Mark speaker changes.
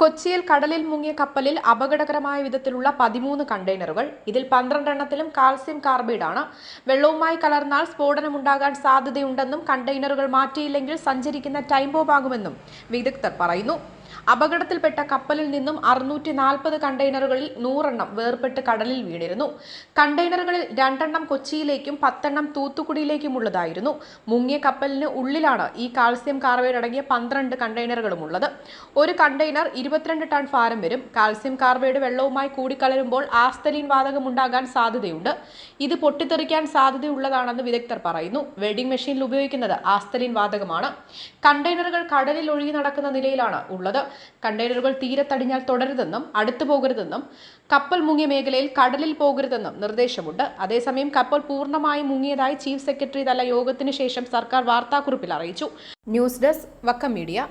Speaker 1: കൊച്ചിയിൽ കടലിൽ മുങ്ങിയ കപ്പലിൽ അപകടകരമായ വിധത്തിലുള്ള പതിമൂന്ന് കണ്ടെയ്നറുകൾ. ഇതിൽ പന്ത്രണ്ടെണ്ണത്തിലും കാൽസ്യം കാർബൈഡാണ്. വെള്ളവുമായി കലർന്നാൽ സ്ഫോടനമുണ്ടാകാൻ സാധ്യതയുണ്ടെന്നും കണ്ടെയ്നറുകൾ മാറ്റിയില്ലെങ്കിൽ സഞ്ചരിക്കുന്ന ടൈം ബോംബാകുമെന്നും വിദഗ്ധർ പറയുന്നു. അപകടത്തിൽപ്പെട്ട കപ്പലിൽ നിന്നും അറുന്നൂറ്റി നാൽപ്പത് കണ്ടെയ്നറുകളിൽ നൂറെണ്ണം വേർപെട്ട് കടലിൽ വീണിരുന്നു. കണ്ടെയ്നറുകളിൽ രണ്ടെണ്ണം കൊച്ചിയിലേക്കും പത്തെണ്ണം തൂത്തുക്കുടിയിലേക്കുമുള്ളതായിരുന്നു. മുങ്ങിയ കപ്പലിന് ഉള്ളിലാണ് ഈ കാൽസ്യം കാർബൈഡ് അടങ്ങിയ പന്ത്രണ്ട് കണ്ടെയ്നറുകളും ഉള്ളത് ഒരു കണ്ടെയ്നർ ഇരുപത്തിരണ്ട് ടൺ ഭാരം വരും. കാൽസ്യം കാർബൈഡ് വെള്ളവുമായി കൂടിക്കലരുമ്പോൾ ആസ്തലീൻ വാതകം ഉണ്ടാകാൻ സാധ്യതയുണ്ട്. ഇത് പൊട്ടിത്തെറിക്കാൻ സാധ്യതയുള്ളതാണെന്ന് വിദഗ്ധർ പറയുന്നു. വെൽഡിംഗ് മെഷീനിൽ ഉപയോഗിക്കുന്നത് ആസ്തലീൻ വാതകമാണ്. കണ്ടെയ്നറുകൾ കടലിൽ ഒഴുകി നടക്കുന്ന നിലയിലാണ് ഉള്ളത്. കണ്ടെയ്നറുകൾ തീരത്തടിഞ്ഞാൽ തുടരുതെന്നും അടുത്തു പോകരുതെന്നും കപ്പൽ മുങ്ങിയ മേഖലയിൽ കടലിൽ പോകരുതെന്നും നിർദ്ദേശമുണ്ട്. അതേസമയം കപ്പൽ പൂർണമായും മുങ്ങിയതായി ചീഫ് സെക്രട്ടറി തല യോഗത്തിന് ശേഷം സർക്കാർ വാർത്താക്കുറിപ്പിൽ അറിയിച്ചു. News desk Vakkom media.